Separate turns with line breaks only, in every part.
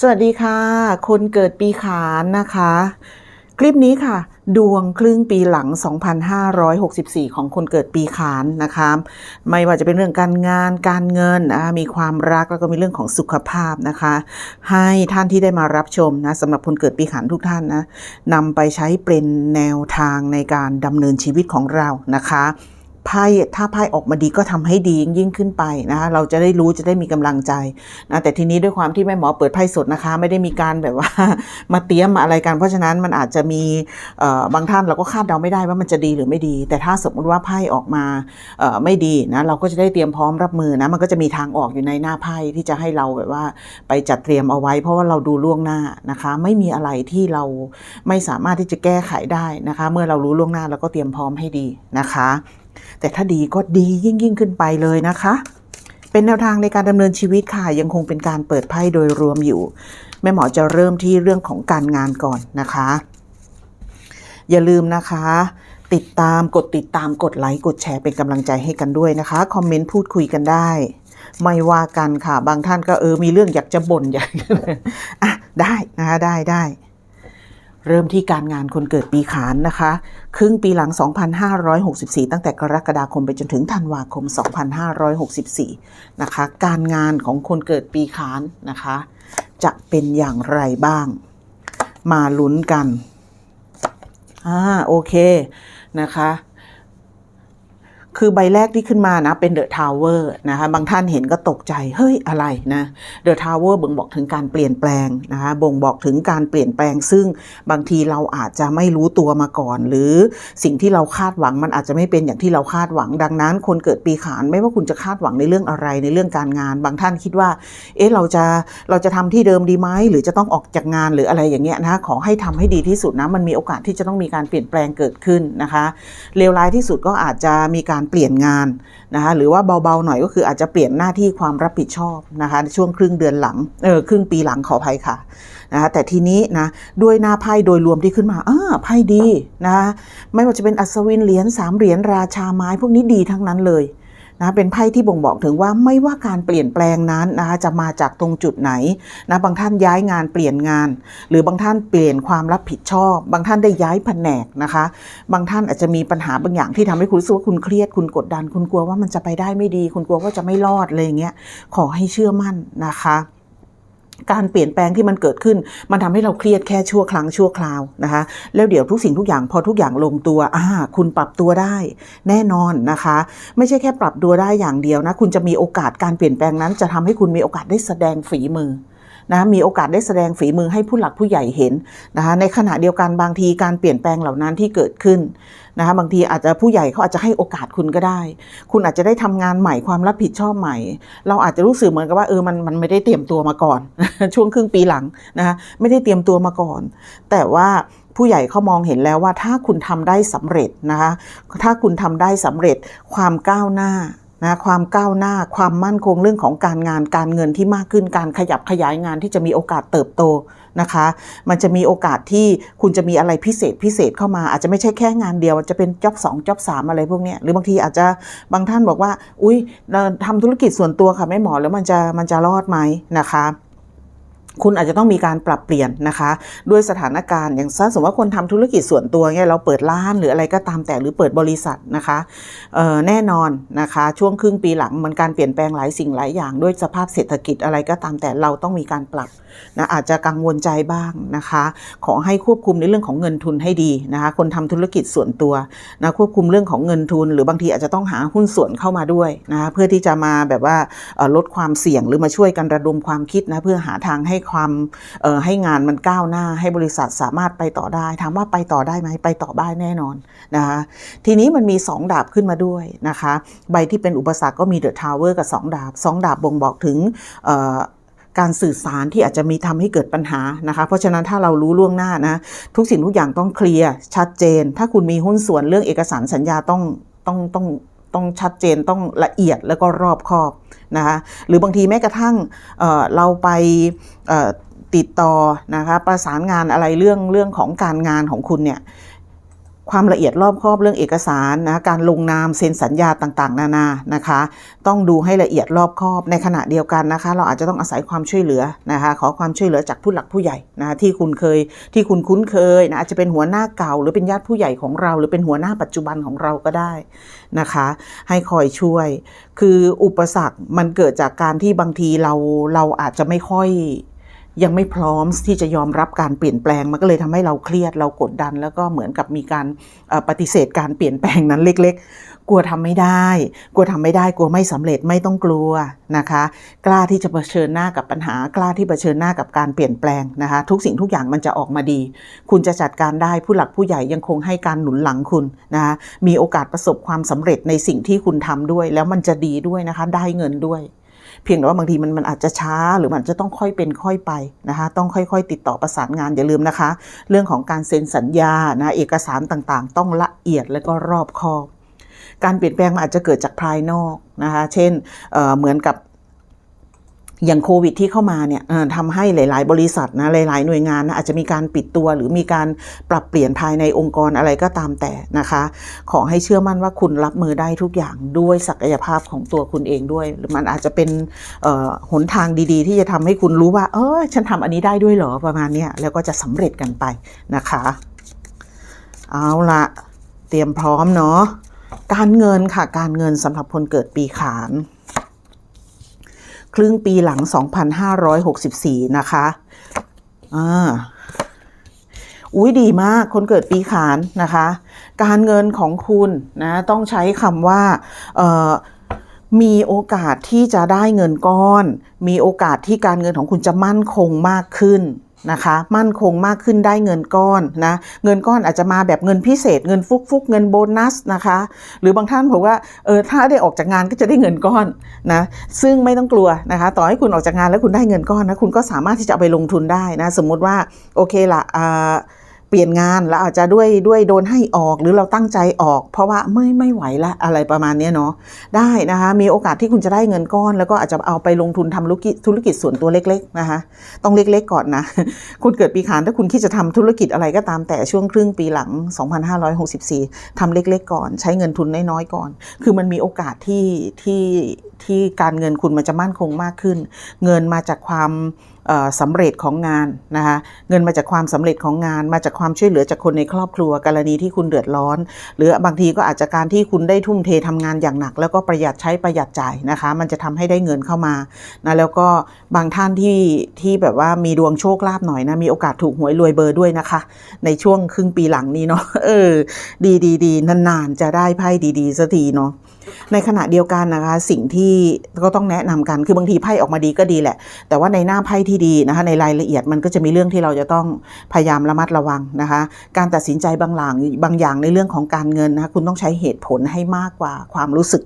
สวัสดีค่ะ คนเกิดปีขานนะคะ คลิปนี้ค่ะ ดวงครึ่งปีหลัง 2564 ของคนเกิดปีขานนะคะ ไม่ว่าจะเป็นเรื่องการงานการเงินนะมีความรักแล้วก็มีเรื่องของสุขภาพนะคะ ให้ท่านที่ได้มารับชมนะสำหรับคนเกิดปีขานทุกท่านนะนำไปใช้เป็นแนวทางในการดำเนินชีวิตของเรานะคะ ไพ่ถ้าไพ่ออกมาดีก็ทำให้ดียิ่งขึ้นไปนะคะเราจะได้รู้จะได้มีกำลังใจนะแต่ทีนี้ด้วยความที่แม่หมอเปิดไพ่สดนะคะ ไม่ได้มีการแบบว่ามาเตรียมมาอะไรกัน เพราะฉะนั้นมันอาจจะมีบางท่านเราก็คาดเดาไม่ได้ว่ามันจะดีหรือไม่ดี แต่ถ้าสมมติว่าไพ่ออกมาไม่ดีนะเราก็จะได้เตรียมพร้อมรับมือนะมันก็จะมีทางออกอยู่ในหน้าไพ่ที่จะให้เราแบบว่าไปจัดเตรียมเอาไว้ เพราะว่าเราดูล่วงหน้านะคะ ไม่มีอะไรที่เราไม่สามารถที่จะแก้ไขได้นะคะ เมื่อเรารู้ล่วงหน้าเราก็เตรียมพร้อมให้ดีนะคะ แต่ถ้าดีก็ดียิ่งยิ่งขึ้นไปเลยนะคะ เป็นแนวทางในการดำเนินชีวิตค่ะยังคงเป็นการเปิดไพ่โดยรวมอยู่ แม่หมอจะเริ่มที่เรื่องของการงานก่อนนะคะ อย่าลืมนะคะ ติดตามกดติดตามกดไลค์กดแชร์เป็นกำลังใจให้กันด้วยนะคะคอมเมนต์พูดคุยกันได้ไม่ว่ากันค่ะ บางท่านก็เออมีเรื่องอยากจะบ่นอยากอะได้นะคะได้ได้ เริ่มที่การงานคนเกิดปีขานนะคะ ครึ่งปีหลัง 2564 ตั้งแต่กรกฎาคมไปจนถึงธันวาคม 2564 นะคะ การงานของคนเกิดปีขานนะคะ จะเป็นอย่างไรบ้าง มาลุ้นกัน อ่า โอเคนะคะ คือใบแรกที่ขึ้นมานะเป็นเดอะทาวเวอร์นะคะบางท่านเห็นก็ตกใจ เฮ้ยอะไรนะเดอะทาวเวอร์บ่งบอกถึงการเปลี่ยนแปลงนะคะบ่งบอกถึงการเปลี่ยนแปลง ซึ่งบางทีเราอาจจะไม่รู้ตัวมาก่อน หรือสิ่งที่เราคาดหวังมันอาจจะไม่เป็นอย่างที่เราคาดหวัง ดังนั้น คนเกิดปีขานไม่ว่าคุณจะคาดหวังในเรื่องอะไรในเรื่องการงาน บางท่านคิดว่า เอ๊ะเราจะเราจะทำที่เดิมดีไหมหรือจะต้องออกจากงานหรืออะไรอย่างเงี้ยนะคะขอให้ทำให้ดีที่สุดนะมันมีโอกาสที่จะต้องมีการเปลี่ยนแปลงเกิดขึ้นนะคะเลวร้ายที่สุดก็อาจจะมีการเปลี่ยนงานนะคะหรือว่าเบาๆหน่อยก็คืออาจจะเปลี่ยนหน้าที่ความรับผิดชอบนะคะในช่วงครึ่งเดือนหลังเออครึ่งปีหลังขออภัยค่ะนะคะแต่ทีนี้นะด้วยหน้าไพ่โดยรวมที่ขึ้นมาอ่าไพ่ดีนะคะไม่ว่าจะเป็นอัศวินเหรียญสามเหรียญราชาไม้พวกนี้ดีทั้งนั้นเลย นะเป็นไพ่ที่บ่งบอกถึงว่าไม่ว่าการเปลี่ยนแปลงนั้นนะคะจะมาจากตรงจุดไหนนะบางท่านย้ายงานเปลี่ยนงาน หรือบางท่านเปลี่ยนความรับผิดชอบ บางท่านได้ย้ายแผนกนะคะ บางท่านอาจจะมีปัญหาบางอย่างที่ทำให้คุณรู้สึกว่าคุณเครียดคุณกดดัน คุณกลัวว่ามันจะไปได้ไม่ดี คุณกลัวว่าจะไม่รอดอะไรอย่างเงี้ยขอให้เชื่อมั่นนะคะ การเปลี่ยนแปลงที่มันเกิดขึ้น มันทำให้เราเครียดแค่ชั่วครั้งชั่วคราวนะคะ แล้วเดี๋ยวทุกสิ่งทุกอย่างพอทุกอย่างลงตัวอ่าคุณปรับตัวได้แน่นอนนะคะ ไม่ใช่แค่ปรับตัวได้อย่างเดียวนะ คุณจะมีโอกาสการเปลี่ยนแปลงนั้น จะทำให้คุณมีโอกาสได้แสดงฝีมือ นะมีโอกาสได้แสดงฝีมือให้ผู้หลักผู้ใหญ่เห็นนะคะในขณะเดียวกันบางทีการเปลี่ยนแปลงเหล่านั้นที่เกิดขึ้นนะคะบางทีอาจจะผู้ใหญ่เขาอาจจะให้โอกาสคุณก็ได้ คุณอาจจะได้ทำงานใหม่ความรับผิดชอบใหม่ เราอาจจะรู้สึกเหมือนกับว่าเออมันมันไม่ได้เตรียมตัวมาก่อน ช่วงครึ่งปีหลังนะคะไม่ได้เตรียมตัวมาก่อน แต่ว่าผู้ใหญ่เขามองเห็นแล้วว่าถ้าคุณทำได้สำเร็จนะคะถ้าคุณทำได้สำเร็จความก้าวหน้า นะความก้าวหน้าความมั่นคงเรื่องของการงานการเงินที่มากขึ้นการขยับขยายงานที่จะมีโอกาสเติบโตนะคะ มันจะมีโอกาสที่คุณจะมีอะไรพิเศษพิเศษเข้ามา อาจจะไม่ใช่แค่งานเดียวจะเป็นจ็อบสองจ็อบสามอะไรพวกนี้หรือบางทีอาจจะบางท่านบอกว่า อุ้ยเราทำธุรกิจส่วนตัวค่ะแม่หมอแล้วมันจะมันจะรอดไหมนะคะ คุณอาจจะต้องมีการปรับเปลี่ยนนะคะ ด้วยสถานการณ์อย่างถ้าสมมติว่าคนทำธุรกิจส่วนตัวเนี่ยเราเปิดร้านหรืออะไรก็ตามแต่หรือเปิดบริษัทนะคะแน่นอนนะคะช่วงครึ่งปีหลังมันการเปลี่ยนแปลงหลายสิ่งหลายอย่าง ด้วยสภาพเศรษฐกิจอะไรก็ตามแต่เราต้องมีการปรับนะอาจจะกังวลใจบ้างนะคะ ขอให้ควบคุมในเรื่องของเงินทุนให้ดีนะคะ คนทำธุรกิจส่วนตัวนะควบคุมเรื่องของเงินทุน หรือบางทีอาจจะต้องหาหุ้นส่วนเข้ามาด้วยนะคะเพื่อที่จะมาแบบว่าลดความเสี่ยงหรือมาช่วยกันระดมความคิดนะเพื่อหาทางให้ความออให้งานมันก้าวหน้า ให้บริษัทสามารถไปต่อได้ ถามว่าไปต่อได้ไหมไปต่อได้แน่นอนนะคะทีนี้มันมี 2 ดาบขึ้นมาด้วยนะคะใบที่เป็นอุปสรรคก็มีเดอะทาวเวอร์กับ 2 ดาบ 2 ดาบบ่งบอกถึงการสื่อสารที่อาจจะมีทำให้เกิดปัญหานะคะ เพราะฉะนั้นถ้าเรารู้ล่วงหน้านะ ทุกสิ่งทุกอย่างต้องเคลียร์ชัดเจน ถ้าคุณมีหุ้นส่วนเรื่องเอกสารสัญญาต้องต้องต้อง ต้องชัดเจนต้องละเอียดแล้วก็รอบคอบนะคะหรือบางทีแม้กระทั่งเเราไปติดต่อนะคะประสานงานอะไรเรื่องเรื่องของการงานของคุณเนี่ย ความละเอียดรอบครอบเรื่องเอกสารนะการลงนามเซ็นสัญญาต่างๆ นานานะคะ ต้องดูให้ละเอียดรอบครอบในขณะเดียวกันนะคะ เราอาจจะต้องอาศัยความช่วยเหลือนะคะ ขอความช่วยเหลือจากผู้หลักผู้ใหญ่นะคะที่คุณเคยที่คุณคุ้นเคยนะอาจจะเป็นหัวหน้าเก่า หรือเป็นญาติผู้ใหญ่ของเรา หรือเป็นหัวหน้าปัจจุบันของเราก็ได้นะคะ ให้คอยช่วย คืออุปสรรคมันเกิดจากการที่บางทีเราเราอาจจะไม่ค่อย ยังไม่พร้อมที่จะยอมรับการเปลี่ยนแปลงมันก็เลยทำให้เราเครียดเรากดดัน แล้วก็เหมือนกับมีการปฏิเสธการเปลี่ยนแปลงนั้นเล็ก ๆ กลัวทำไม่ได้ กลัวทำไม่ได้กลัวไม่สำเร็จไม่ต้องกลัวนะคะ กล้าที่จะเผชิญหน้ากับปัญหา กล้าที่เผชิญหน้ากับการเปลี่ยนแปลงนะคะ ทุกสิ่งทุกอย่างมันจะออกมาดี คุณจะจัดการได้ผู้หลักผู้ใหญ่ยังคงให้การหนุนหลังคุณนะคะมีโอกาสประสบความสำเร็จในสิ่งที่คุณทำด้วย แล้วมันจะดีด้วยนะคะได้เงินด้วย เพียงแต่ว่าบางทีมันมันอาจจะช้าหรือมันจะต้องค่อยเป็นค่อยไปนะคะต้องค่อยๆ ติดต่อประสานงานอย่าลืมนะคะ เรื่องของการเซ็นสัญญานะเอกสารต่างๆ ต้องละเอียดและก็รอบคอบการเปลี่ยนแปลงมันอาจจะเกิดจากภายนอกนะคะ เช่นเเหมือนกับ อย่างโควิดที่เข้ามาเนี่ยทำให้หลาย ๆ บริษัทนะหลาย ๆ หน่วยงานนะอาจจะมีการปิดตัวหรือมีการปรับเปลี่ยนภายในองค์กรอะไรก็ตามแต่นะคะ ขอให้เชื่อมั่นว่าคุณรับมือได้ทุกอย่างด้วยศักยภาพของตัวคุณเองด้วยหรือมันอาจจะเป็นหนทางดี ๆ ที่จะทำให้คุณรู้ว่า เออฉันทำอันนี้ได้ด้วยเหรอประมาณเนี้ยแล้วก็จะสำเร็จกันไปนะคะ เอาละเตรียมพร้อมเนาะการเงินค่ะการเงินสำหรับคนเกิดปีขาน ครึ่งปีหลัง 2564 นะคะอ่าอุ้ยดีมากคนเกิดปีขานนะคะ การเงินของคุณนะต้องใช้คำว่ามีโอกาสที่จะได้เงินก้อน มีโอกาสที่การเงินของคุณจะมั่นคงมากขึ้น นะคะ มั่นคงมากขึ้นได้เงินก้อนนะเงินก้อนอาจจะมาแบบเงินพิเศษ เงินฟุกฟุกเงินโบนัสนะคะ หรือบางท่านบอกว่าเออถ้าได้ออกจากงานก็จะได้เงินก้อนนะซึ่งไม่ต้องกลัวนะคะ ต่อให้คุณออกจากงานแล้วคุณได้เงินก้อนนะคุณก็สามารถที่จะเอาไปลงทุนได้นะสมมุติว่าโอเคละอ่า ปลี่ยนงานแล้วอาจจะด้วยด้วยโดนให้ออกหรือเราตั้งใจออก เพราะว่าไม่ไม่ไหวละอะไรประมาณนี้เนาะได้นะคะมีโอกาสที่คุณจะได้เงินก้อน แล้วก็อาจจะเอาไปลงทุนทำธุรกิจธุรกิจส่วนตัวเล็กๆนะคะต้องเล็กๆก่อนนะคุณเกิดปีขานถ้าคุณคิดจะทำธุรกิจอะไรก็ตามแต่ช่วงครึ่งปีหลัง 2564ทำเล็กๆก่อน ใช้เงินทุนน้อยๆก่อน คือมันมีโอกาสที่ที่ที่การเงินคุณมันจะมั่นคงมากขึ้น เงินมาจากความ สำเร็จของงานนะคะเงินมาจากความสำเร็จของงาน มาจากความช่วยเหลือจากคนในครอบครัวกรณีที่คุณเดือดร้อน หรือบางทีก็อาจจะการที่คุณได้ทุ่มเททำงานอย่างหนัก แล้วก็ประหยัดใช้ประหยัดจ่ายนะคะ มันจะทำให้ได้เงินเข้ามานะแล้วก็บางท่านที่ที่แบบว่ามีดวงโชคลาภหน่อยนะมีโอกาสถูกหวยรวยเบอร์ด้วยนะคะ ในช่วงครึ่งปีหลังนี้เนาะเออดีดีดีนานๆจะได้ไพ่ดีๆสักทีเนาะในขณะเดียวกันนะคะ สิ่งที่ก็ต้องแนะนำกันคือบางทีไพ่ออกมาดีก็ดีแหละ แต่ว่าในหน้าไพ่ที่ดีนะคะ ในรายละเอียดมันก็จะมีเรื่องที่เราจะต้องพยายามระมัดระวังนะคะ การตัดสินใจบางหลังบางอย่างในเรื่องของการเงินนะคะคุณต้องใช้เหตุผลให้มากกว่าความรู้สึก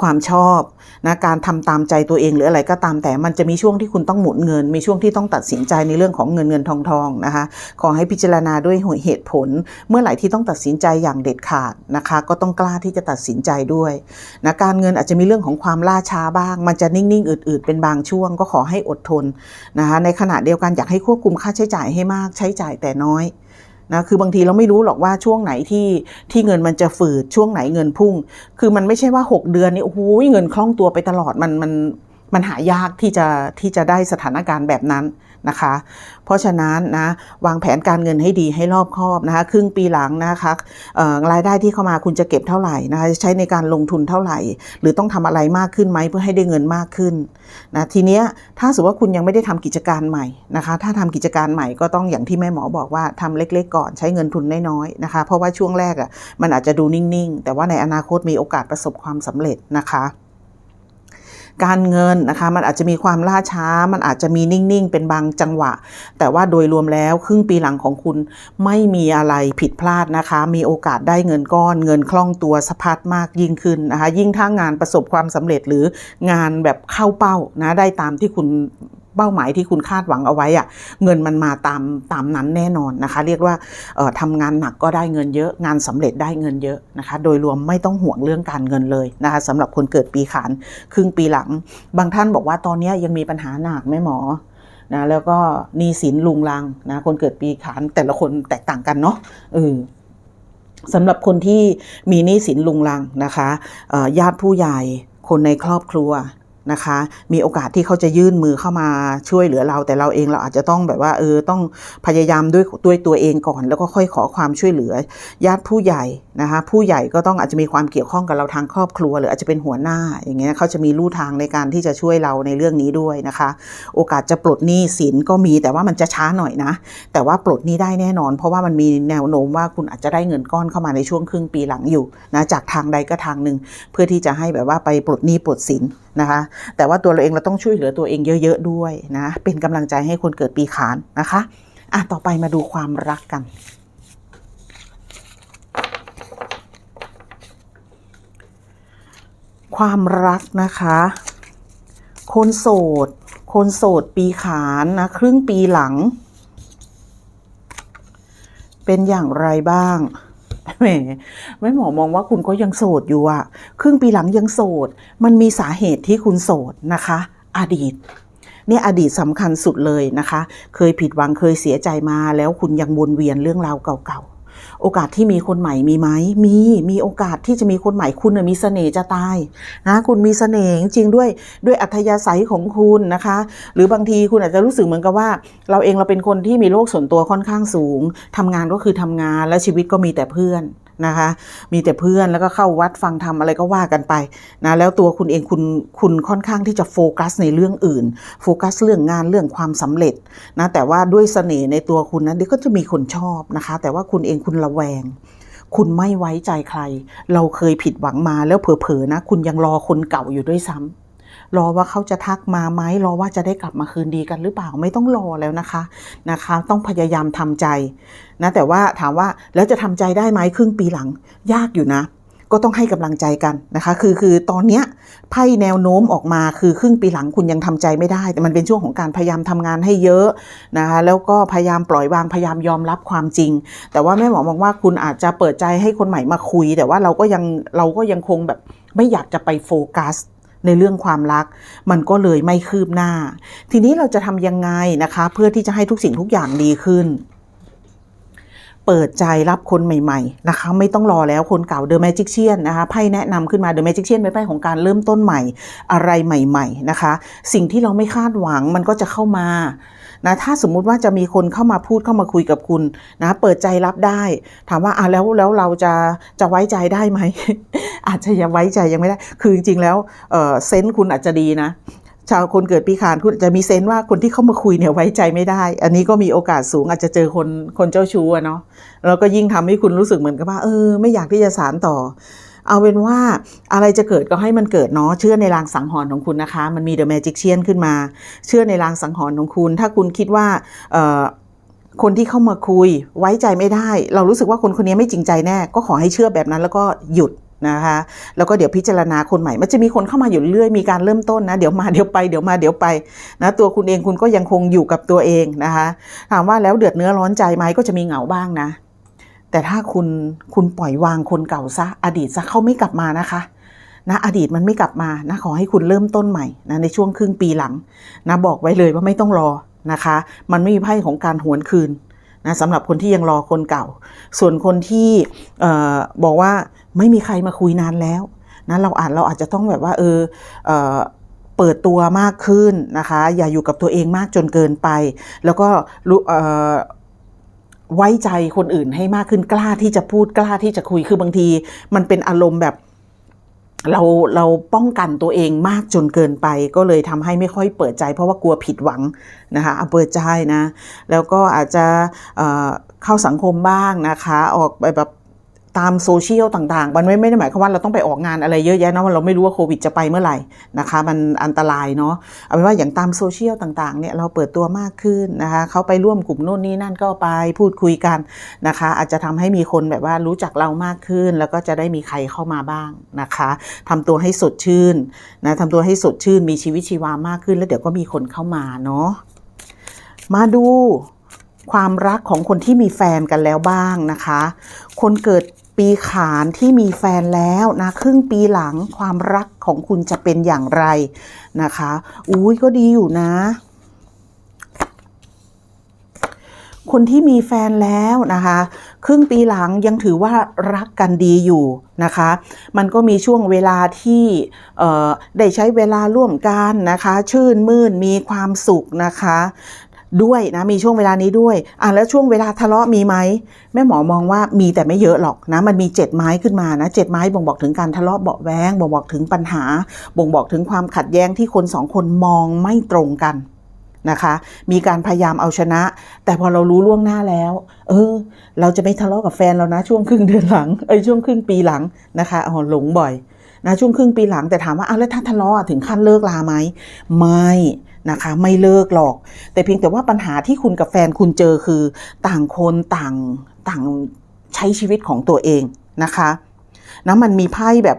ความชอบนะการทำตามใจตัวเองหรืออะไรก็ตามแต่มันจะมีช่วงที่คุณต้องหมุนเงิน มีช่วงที่ต้องตัดสินใจในเรื่องของเงินเงินทองทองนะคะขอให้พิจารณาด้วยเหตุผล เมื่อไหร่ที่ต้องตัดสินใจอย่างเด็ดขาดนะคะ ก็ต้องกล้าที่จะตัดสินใจด้วยนะการเงินอาจจะมีเรื่องของความล่าช้าบ้าง มันจะนิ่งๆอืดๆเป็นบางช่วง ก็ขอให้อดทนนะคะในขณะเดียวกันอยากให้ควบคุมค่าใช้จ่ายให้มากใช้จ่ายแต่น้อย นะคือบางทีเราไม่รู้หรอกว่าช่วงไหนที่ที่เงินมันจะฝืดช่วงไหนเงินพุ่ง คือมันไม่ใช่ว่า 6 เดือนนี่โอ้โหเงินคล่องตัวไปตลอดมันมันมันหายากที่จะที่จะได้สถานการณ์แบบนั้น นะคะ เพราะฉะนั้นนะวางแผนการเงินให้ดีให้รอบคอบนะคะ ครึ่งปีหลังนะคะรายได้ที่เข้ามาคุณจะเก็บเท่าไหร่นะคะจะใช้ในการลงทุนเท่าไหร่ หรือต้องทำอะไรมากขึ้นไหมเพื่อให้ได้เงินมากขึ้นนะทีเนี้ยถ้าสมมติว่าคุณยังไม่ได้ทำกิจการใหม่นะคะ ถ้าทำกิจการใหม่ก็ต้องอย่างที่แม่หมอบอกว่าทำเล็ก ๆ ก่อนใช้เงินทุนน้อยๆนะคะ เพราะว่าช่วงแรกอะมันอาจจะดูนิ่งๆ แต่ว่าในอนาคตมีโอกาสประสบความสำเร็จนะคะ การเงินนะคะ มันอาจจะมีความล่าช้า มันอาจจะมีนิ่ง ๆ เป็นบางจังหวะ แต่ว่าโดยรวมแล้วครึ่งปีหลังของคุณไม่มีอะไรผิดพลาดนะคะ มีโอกาสได้เงินก้อน เงินคล่องตัวสะพัดมากยิ่งขึ้นนะคะ ยิ่งถ้างานประสบความสำเร็จหรืองานแบบเข้าเป้านะได้ตามที่คุณ เป้าหมายที่คุณคาดหวังเอาไว้อะเงินมันมาตามตามนั้นแน่นอนนะคะ เรียกว่าทำงานหนักก็ได้เงินเยอะ งานสำเร็จได้เงินเยอะนะคะ โดยรวมไม่ต้องห่วงเรื่องการเงินเลยนะคะสำหรับคนเกิดปีขานครึ่งปีหลัง บางท่านบอกว่าตอนนี้ยังมีปัญหาหนักแม่หมอนะแล้วก็นีสินลุงลังนะคนเกิดปีขานแต่ละคนแตกต่างกันเนาะเออสำหรับคนที่มีหนี้สินลุงลังนะคะญาติผู้ใหญ่คนในครอบครัว นะคะ มีโอกาสที่เขาจะยื่นมือเข้ามาช่วยเหลือเรา แต่เราเองเราอาจจะต้องแบบว่าเออต้องพยายามด้วยด้วยตัวเองก่อน แล้วก็ค่อยขอความช่วยเหลือ ญาติผู้ใหญ่นะคะ ผู้ใหญ่ก็ต้องอาจจะมีความเกี่ยวข้องกับเราทางครอบครัว หรืออาจจะเป็นหัวหน้าอย่างเงี้ยเขาจะมีลู่ทางในการที่จะช่วยเราในเรื่องนี้ด้วยนะคะ โอกาสจะปลดหนี้สินก็มีแต่ว่ามันจะช้าหน่อยนะ แต่ว่าปลดหนี้ได้แน่นอน เพราะว่ามันมีแนวโน้มว่าคุณอาจจะได้เงินก้อนเข้ามาในช่วงครึ่งปีหลังอยู่นะจากทางใดก็ทางหนึ่งเพื่อที่จะให้แบบว่าไปปลดหนี้ปลดสินนะคะ แต่ว่าตัวเราเองเราต้องช่วยเหลือตัวเองเยอะ ๆ ด้วยนะ เป็นกำลังใจให้คนเกิดปีขานนะคะ อะ ต่อไปมาดูความรักกัน ความรักนะคะ คนโสด คนโสดปีขานนะ ครึ่งปีหลัง เป็นอย่างไรบ้าง แหมแม่หมอมองว่าคุณก็ยังโสดอยู่อะครึ่งปีหลังยังโสด มันมีสาเหตุที่คุณโสดนะคะ อดีตเนี่ยอดีตสำคัญสุดเลยนะคะ เคยผิดหวังเคยเสียใจมาแล้วคุณยังวนเวียนเรื่องราวเก่า โอกาสที่มีคนใหม่มีไหมมีมีโอกาสที่จะมีคนใหม่คุณมีเสน่ห์จะตายนะคุณมีเสน่ห์จริงด้วยด้วยอัธยาศัยของคุณนะคะ หรือบางทีคุณอาจจะรู้สึกเหมือนกับว่า เราเองเราเป็นคนที่มีโลกส่วนตัวค่อนข้างสูงทำงานก็คือทำงานและชีวิตก็มีแต่เพื่อน นะคะ มีแต่เพื่อนแล้วก็เข้าวัดฟังธรรมอะไรก็ว่ากันไปนะแล้วตัวคุณเองคุณคุณค่อนข้างที่จะโฟกัสในเรื่องอื่น โฟกัสเรื่องงานเรื่องความสำเร็จนะแต่ว่าด้วยเสน่ห์ในตัวคุณนั้นเดี๋ยวก็จะมีคนชอบนะคะ แต่ว่าคุณเองคุณระแวงคุณไม่ไว้ใจใคร เราเคยผิดหวังมาแล้วเผลอๆนะ คุณยังรอคนเก่าอยู่ด้วยซ้ำ รอว่าเขาจะทักมาไหมรอว่าจะได้กลับมาคืนดีกันหรือเปล่าไม่ต้องรอแล้วนะคะนะคะ ต้องพยายามทำใจนะแต่ว่าถามว่าแล้วจะทำใจได้ไหมครึ่งปีหลัง ยากอยู่นะ ก็ต้องให้กำลังใจกันนะคะคือคือตอนเนี้ยไพ่แนวโน้มออกมาคือครึ่งปีหลังคุณยังทำใจไม่ได้ แต่มันเป็นช่วงของการพยายามทำงานให้เยอะนะคะแล้วก็พยายามปล่อยวางพยายามยอมรับความจริง แต่ว่าแม่หมอมองว่าคุณอาจจะเปิดใจให้คนใหม่มาคุย แต่ว่าเราก็ยังเราก็ยังคงแบบไม่อยากจะไปโฟกัส ในเรื่องความรัก มันก็เลยไม่คืบหน้า ทีนี้เราจะทำยังไงนะคะ เพื่อที่จะให้ทุกสิ่งทุกอย่างดีขึ้น เปิดใจรับคนใหม่ ๆ นะคะ ไม่ต้องรอแล้วคนเก่าเดอะแมจิกเชียนนะคะไพ่แนะนำขึ้นมาเดอะแมจิกเชียนเป็นไพ่ของการเริ่มต้นใหม่ อะไรใหม่ ๆ นะคะ สิ่งที่เราไม่คาดหวังมันก็จะเข้ามา นะถ้าสมมุติว่าจะมีคนเข้ามาพูดเข้ามาคุยกับคุณนะเปิดใจรับได้ ถามว่าอะแล้วแล้วเราจะจะไว้ใจได้ไหม อาจจะยังไว้ใจยังไม่ได้ คือจริงๆแล้วเออเซนส์คุณอาจจะดีนะชาวคนเกิดปีขานคุณอาจจะมีเซนส์ว่าคนที่เข้ามาคุยเนี่ยไว้ใจไม่ได้ อันนี้ก็มีโอกาสสูงอาจจะเจอคนคนเจ้าชู้เนาะแล้วก็ยิ่งทำให้คุณรู้สึกเหมือนกับว่าเออไม่อยากที่จะสารต่อ เอาเป็นว่าอะไรจะเกิดก็ให้มันเกิดเนาะเชื่อในรางสังหรณ์ของคุณนะคะ มันมีเดอะแมจิกเชียนขึ้นมา เชื่อในรางสังหรณ์ของคุณ ถ้าคุณคิดว่าคนที่เข้ามาคุยไว้ใจไม่ได้ เรารู้สึกว่าคนคนนี้ไม่จริงใจแน่ ก็ขอให้เชื่อแบบนั้นแล้วก็หยุดนะคะแล้วก็เดี๋ยวพิจารณาคนใหม่ มันจะมีคนเข้ามาอยู่เรื่อยมีการเริ่มต้นนะ เดี๋ยวมาเดี๋ยวไปเดี๋ยวมาเดี๋ยวไปนะตัวคุณเองคุณก็ยังคงอยู่กับตัวเองนะคะถามว่าแล้วเดือดเนื้อร้อนใจไหมก็จะมีเหงาบ้างนะ แต่ถ้าคุณคุณปล่อยวางคนเก่าซะอดีตซะเขาไม่กลับมานะคะนะอดีตมันไม่กลับมานะขอให้คุณเริ่มต้นใหม่นะในช่วงครึ่งปีหลังนะบอกไว้เลยว่าไม่ต้องรอนะคะ มันไม่มีไพ่ของการหวนคืนนะสำหรับคนที่ยังรอคนเก่า ส่วนคนที่เออบอกว่าไม่มีใครมาคุยนานแล้วนะเราอาจเราอาจจะต้องแบบว่าเออเออเปิดตัวมากขึ้นนะคะ อย่าอยู่กับตัวเองมากจนเกินไป แล้วก็รู้เออ ไว้ใจคนอื่นให้มากขึ้นกล้าที่จะพูดกล้าที่จะคุยคือบางที มันเป็นอารมณ์แบบเราเราป้องกันตัวเองมากจนเกินไป ก็เลยทำให้ไม่ค่อยเปิดใจ เพราะว่ากลัวผิดหวังนะคะเอาเปิดใจนะ แล้วก็อาจจะเข้าสังคมบ้างนะคะ ออกไปแบบ ตามโซเชียลต่างๆ มันไม่ไม่ได้หมายความว่าเราต้องไปออกงานอะไรเยอะแยะนะว่าเราไม่รู้ว่าโควิดจะไปเมื่อไหร่นะคะ มันอันตรายเนาะเอาเป็นว่าอย่างตามโซเชียลต่างๆเนี่ยเราเปิดตัวมากขึ้นนะคะเขาไปร่วมกลุ่มโน่นนี่นั่นก็ไปพูดคุยกันนะคะ อาจจะทำให้มีคนแบบว่ารู้จักเรามากขึ้น แล้วก็จะได้มีใครเข้ามาบ้างนะคะทำตัวให้สดชื่นนะทำตัวให้สดชื่นมีชีวิตชีวามากขึ้น แล้วเดี๋ยวก็มีคนเข้ามาเนาะมาดูความรักของคนที่มีแฟนกันแล้วบ้างนะคะ คนเกิด ปีขานที่มีแฟนแล้วนะครึ่งปีหลังความรักของคุณจะเป็นอย่างไรนะคะ อุ้ยก็ดีอยู่นะ คนที่มีแฟนแล้วนะคะ ครึ่งปีหลังยังถือว่ารักกันดีอยู่นะคะ มันก็มีช่วงเวลาที่เออได้ใช้เวลาร่วมกันนะคะ ชื่นมื่นมีความสุขนะคะ ด้วยนะมีช่วงเวลานี้ด้วยอะแล้วช่วงเวลาทะเลาะมีไหมแม่หมอมองว่ามีแต่ไม่เยอะหรอกนะมันมีเจ็ดไม้ขึ้นมานะเจ็ดไม้บ่งบอกถึงการทะเลาะเบาแว้งบ่งบอกถึงปัญหา บ่งบอกถึงความขัดแย้งที่คนสองคนมองไม่ตรงกันนะคะมีการพยายามเอาชนะ แต่พอเรารู้ล่วงหน้าแล้ว เออ เราจะไม่ทะเลาะกับแฟนเรานะ ช่วงครึ่งเดือนหลังเอ้ยช่วงครึ่งปีหลังนะคะอ๋อหลงบ่อยนะช่วงครึ่งปีหลังแต่ถามว่าอ้าวแล้วถ้าทะเลาะถึงขั้นเลิกลาไหมไม่ นะคะ ไม่เลิกหรอก แต่เพียงแต่ว่าปัญหาที่คุณกับแฟนคุณเจอคือต่างคนต่างต่างใช้ชีวิตของตัวเองนะคะนะมันมีไพ่แบบ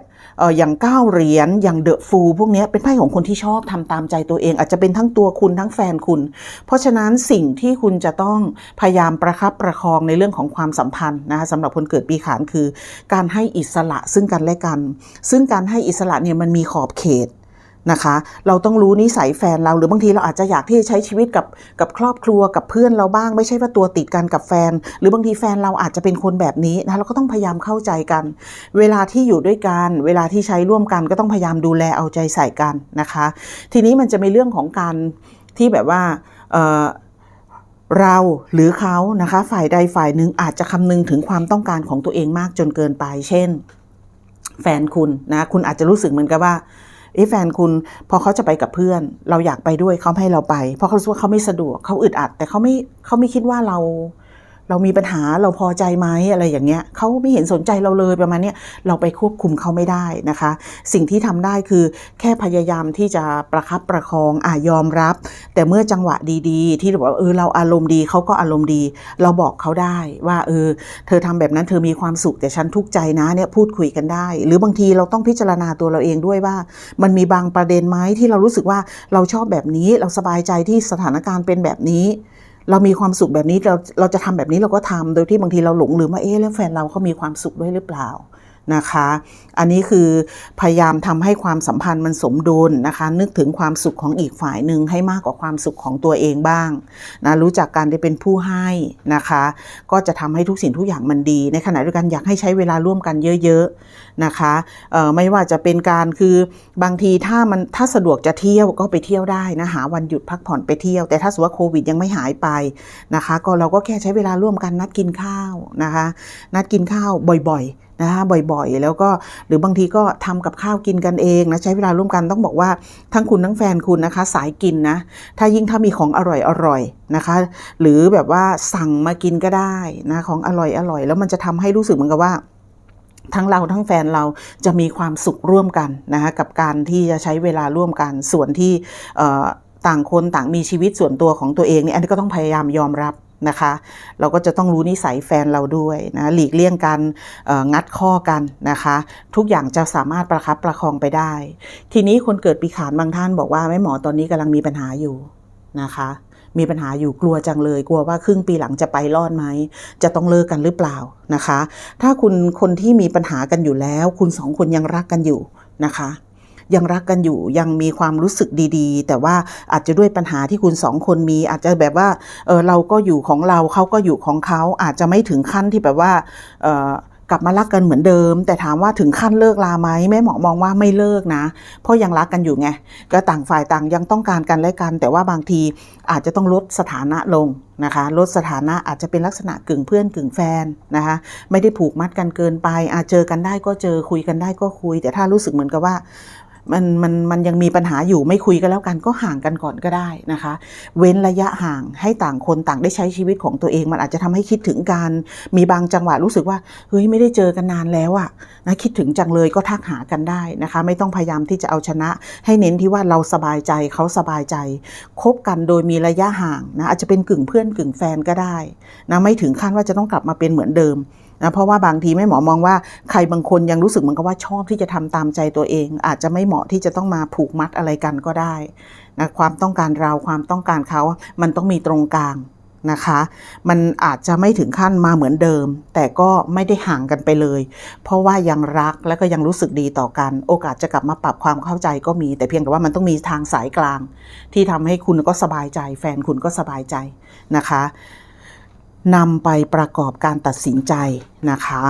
อย่างเก้าเหรียญอย่างเดอะฟูพวกนี้เป็นไพ่ของคนที่ชอบทำตามใจตัวเอง อาจจะเป็นทั้งตัวคุณทั้งแฟนคุณ เพราะฉะนั้นสิ่งที่คุณจะต้องพยายามประคับประคองในเรื่องของความสัมพันธ์นะคะสำหรับคนเกิดปีขานคือ การให้อิสระซึ่งกันและกัน ซึ่งการให้อิสระเนี่ยมันมีขอบเขต นะคะ เราต้องรู้นิสัยแฟนเราหรือบางทีเราอาจจะอยากที่จะใช้ชีวิตกับกับครอบครัวกับเพื่อนเราบ้าง ไม่ใช่ว่าตัวติดกันกับแฟน หรือบางทีแฟนเราอาจจะเป็นคนแบบนี้นะเราก็ต้องพยายามเข้าใจกัน เวลาที่อยู่ด้วยกัน เวลาที่ใช้ร่วมกันก็ต้องพยายามดูแลเอาใจใส่กันนะคะ ทีนี้มันจะมีเรื่องของการที่แบบว่าเเราหรือเขานะคะ ฝ่ายใดฝ่ายหนึ่งอาจจะคำนึงถึงความต้องการของตัวเองมากจนเกินไป เช่น แฟนคุณนะคุณอาจจะรู้สึกเหมือนกับว่า เอ้แฟนคุณพอเขาจะไปกับเพื่อน เราอยากไปด้วยเขาให้เราไป เพราะเขารู้ว่าเขาไม่สะดวกเขาอึดอัด แต่เขาไม่เขาไม่คิดว่าเรา เรามีปัญหาเราพอใจไหมอะไรอย่างเงี้ยเขาไม่เห็นสนใจเราเลยประมาณเนี้ยเราไปควบคุมเขาไม่ได้นะคะ สิ่งที่ทำได้คือแค่พยายามที่จะประคับประคองอ่ายอมรับ แต่เมื่อจังหวะดีๆ ที่บอกว่าเออเราอารมณ์ดีเขาก็อารมณ์ดี เราบอกเขาได้ว่าเออเธอทำแบบนั้นเธอมีความสุขแต่ฉันทุกข์ใจนะเนี่ยพูดคุยกันได้ หรือบางทีเราต้องพิจารณาตัวเราเองด้วยว่า มันมีบางประเด็นไหมที่เรารู้สึกว่าเราชอบแบบนี้เราสบายใจที่สถานการณ์เป็นแบบนี้ เรามีความสุขแบบนี้เราเราจะทำแบบนี้เราก็ทำโดยที่บางทีเราหลงลืมว่าเอ๊ะแล้วแฟนเราเขามีความสุขด้วยหรือเปล่า นะคะ อันนี้คือพยายามทำให้ความสัมพันธ์มันสมดุลนะคะ นึกถึงความสุขของอีกฝ่ายหนึ่งให้มากกว่าความสุขของตัวเองบ้างนะรู้จักการได้เป็นผู้ให้นะคะ ก็จะทำให้ทุกสิ่งทุกอย่างมันดี ในขณะเดียวกันอยากให้ใช้เวลาร่วมกันเยอะๆนะคะไม่ว่าจะเป็นการคือบางทีถ้ามันถ้าสะดวกจะเที่ยวก็ไปเที่ยวได้นะหาวันหยุดพักผ่อนไปเที่ยว แต่ถ้าสมมติว่าโควิดยังไม่หายไปนะคะ ก็เราก็แค่ใช้เวลาร่วมกันนัดกินข้าวนะคะ นัดกินข้าวบ่อยๆ นะคะบ่อยๆ แล้วก็หรือบางทีก็ทำกับข้าวกินกันเองนะใช้เวลาร่วมกันต้องบอกว่าทั้งคุณทั้งแฟนคุณนะคะ สายกินนะถ้ายิ่งถ้ามีของอร่อยอร่อยนะคะ หรือแบบว่าสั่งมากินก็ได้นะของอร่อยอร่อย แล้วมันจะทำให้รู้สึกเหมือนกับว่าทั้งเราทั้งแฟนเราจะมีความสุขร่วมกันนะคะกับการที่จะใช้เวลาร่วมกันส่วนที่ต่างคนต่างมีชีวิตส่วนตัวของตัวเองเนี่ยอันนี้ก็ต้องพยายามยอมรับ นะคะ เราก็จะต้องรู้นิสัยแฟนเราด้วยนะหลีกเลี่ยงการงัดข้อกันนะคะ ทุกอย่างจะสามารถประคับประคองไปได้ ทีนี้คนเกิดปีขานบางท่านบอกว่าแม่หมอตอนนี้กำลังมีปัญหาอยู่นะคะมีปัญหาอยู่กลัวจังเลย กลัวว่าครึ่งปีหลังจะไปรอดไหม จะต้องเลิกกันหรือเปล่านะคะ ถ้าคุณคนที่มีปัญหากันอยู่แล้ว คุณสองคนยังรักกันอยู่นะคะ ยังรักกันอยู่ยังมีความรู้สึกดีๆ แต่ว่าอาจจะด้วยปัญหาที่คุณสองคนมี อาจจะแบบว่าเออเราก็อยู่ของเราเขาก็อยู่ของเขาอาจจะไม่ถึงขั้นที่แบบว่าเออกลับมารักกันเหมือนเดิม แต่ถามว่าถึงขั้นเลิกลาไหมแม่หมอมองว่าไม่เลิกนะ เพราะยังรักกันอยู่ไงก็ต่างฝ่ายต่างยังต้องการกันและกัน แต่ว่าบางทีอาจจะต้องลดสถานะลงนะคะลดสถานะอาจจะเป็นลักษณะกึ่งเพื่อนกึ่งแฟนนะคะไม่ได้ผูกมัดกันเกินไปอาจเจอกันได้ก็เจอคุยกันได้ก็คุย แต่ถ้ารู้สึกเหมือนกับว่า มันมันมันยังมีปัญหาอยู่ไม่คุยกันแล้วกันก็ห่างกันก่อนก็ได้นะคะ เว้นระยะห่างให้ต่างคนต่างได้ใช้ชีวิตของตัวเอง มันอาจจะทำให้คิดถึงการมีบางจังหวะรู้สึกว่าเฮ้ยไม่ได้เจอกันนานแล้วอะนะคิดถึงจังเลยก็ทักหากันได้นะคะ ไม่ต้องพยายามที่จะเอาชนะ ให้เน้นที่ว่าเราสบายใจเขาสบายใจคบกันโดยมีระยะห่างนะอาจจะเป็นกึ่งเพื่อนกึ่งแฟนก็ได้นะไม่ถึงขั้นว่าจะต้องกลับมาเป็นเหมือนเดิม นะเพราะว่าบางทีแม่หมอมองว่าใครบางคนยังรู้สึกเหมือนกับว่าชอบที่จะทำตามใจตัวเอง อาจจะไม่เหมาะที่จะต้องมาผูกมัดอะไรกันก็ได้นะความต้องการเราความต้องการเขา มันต้องมีตรงกลางนะคะ มันอาจจะไม่ถึงขั้นมาเหมือนเดิม แต่ก็ไม่ได้ห่างกันไปเลย เพราะว่ายังรักและก็ยังรู้สึกดีต่อกัน โอกาสจะกลับมาปรับความเข้าใจก็มี แต่เพียงแต่ว่ามันต้องมีทางสายกลาง ที่ทำให้คุณก็สบายใจ แฟนคุณก็สบายใจนะคะ นำไปประกอบการตัดสินใจนะคะ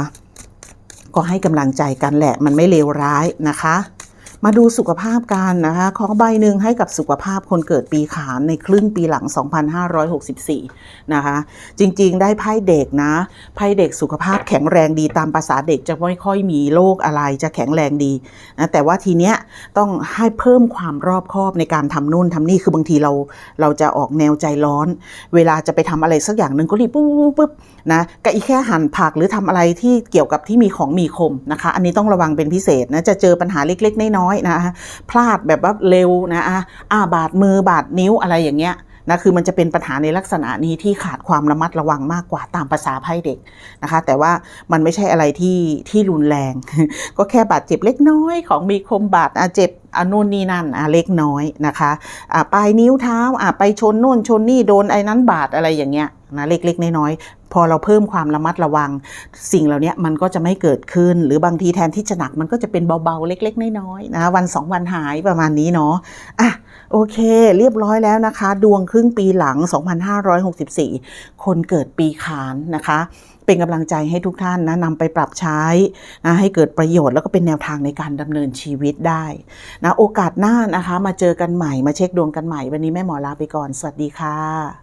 ก็ให้กำลังใจกันแหละ มันไม่เลวร้ายนะคะ มาดูสุขภาพกันนะคะขอใบหนึ่งให้กับสุขภาพคนเกิดปีขานในครึ่งปีหลัง 2564 นะคะ จริงๆ ได้ไพ่เด็กนะไพ่เด็กสุขภาพแข็งแรงดีตามภาษาเด็กจะไม่ค่อยมีโรคอะไรจะแข็งแรงดีนะแต่ว่าทีเนี้ยต้องให้เพิ่มความรอบคอบในการทำนู่นทำนี่คือบางทีเราเราจะออกแนวใจร้อน เวลาจะไปทำอะไรสักอย่างหนึ่งก็รีบปุ๊บปุ๊บนะก็อีแค่หั่นผักหรือทำอะไรที่เกี่ยวกับที่มีของมีคมนะคะ อันนี้ต้องระวังเป็นพิเศษนะจะเจอปัญหาเล็กๆน้อยๆนะพลาดแบบว่าเร็วนะอะอ่าบาดมือบาดนิ้วอะไรอย่างเงี้ยนะคือมันจะเป็นปัญหาในลักษณะนี้ที่ขาดความระมัดระวังมากกว่าตามภาษาไพ่เด็กนะคะ แต่ว่ามันไม่ใช่อะไรที่ที่รุนแรง ก็แค่บาดเจ็บเล็กน้อยของมีคมบาดอะเจ็บอันนู่นนี่นั่นอะเล็กน้อยนะคะอะปลายนิ้วเท้าอะไปชนนู่นชนนี่โดนไอ้นั้นบาดอะไรอย่างเงี้ยนะเล็กๆน้อยๆ พอเราเพิ่มความระมัดระวัง สิ่งเหล่านี้มันก็จะไม่เกิดขึ้น หรือบางทีแทนที่จะหนักมันก็จะเป็นเบาๆเล็ก ๆ น้อยๆนะวันสองวันหายประมาณนี้เนาะอะโอเค เรียบร้อยแล้วนะคะ ดวงครึ่งปีหลัง 2564 คนเกิดปีขานนะคะเป็นกำลังใจให้ทุกท่านนะนำไปปรับใช้นะให้เกิดประโยชน์แล้วก็เป็นแนวทางในการดำเนินชีวิตได้นะโอกาสหน้านะคะ มาเจอกันใหม่มาเช็คดวงกันใหม่ วันนี้แม่หมอลาไปก่อน สวัสดีค่ะ